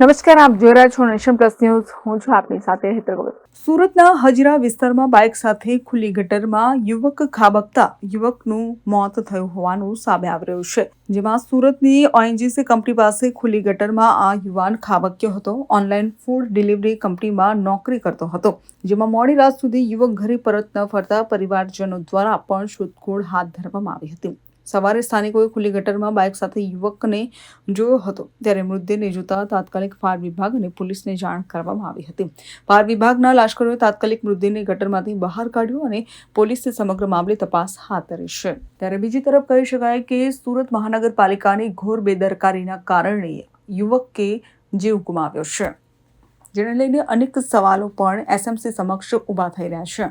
નમસ્કાર, આપ જોઈ રહ્યા છો નેશન પ્લસ ન્યૂઝ. હું છું આપની સાથે હેતર સુરતના હજીરા વિસ્તારમાં બાઇક સાથે ખુલ્લી ગટરમાં યુવક ખાબકતા યુવકનું મોત થયું હોવાનું સામે આવી રહ્યું છે. જેમાં સુરતની ઓએનજીસી કંપની પાસે ખુલ્લી ગટરમાં આ યુવાન ખાબક્યો હતો. ઓનલાઈન ફૂડ ડિલિવરી કંપનીમાં નોકરી કરતો હતો. જેમાં મોડી રાત સુધી યુવક ઘરે પરત ન ફરતા પરિવારજનો દ્વારા પણ શોધખોળ હાથ ધરવામાં આવી હતી. સવારે સ્થાનિકોએ ખુલ્લી ગટરમાં બાઇક સાથે યુવકને જોયો હતો, ત્યારે મૃતદેહને જોતા તાત્કાલિક ફાયર વિભાગ અને પોલીસને જાણ કરવામાં આવી હતી. ફાયર વિભાગના લાશ્કરોએ તાત્કાલિક મૃતદેહને ગટરમાંથી બહાર કાઢ્યો અને પોલીસે સમગ્ર મામલે તપાસ હાથ ધરી છે. ત્યારે બીજી તરફ કહી શકાય કે સુરત મહાનગરપાલિકાની ઘોર બેદરકારીના કારણે યુવકે જીવ ગુમાવ્યો છે. જેને લઈને અનેક સવાલો પણ એસએમસી સમક્ષ ઊભા થઈ રહ્યા છે.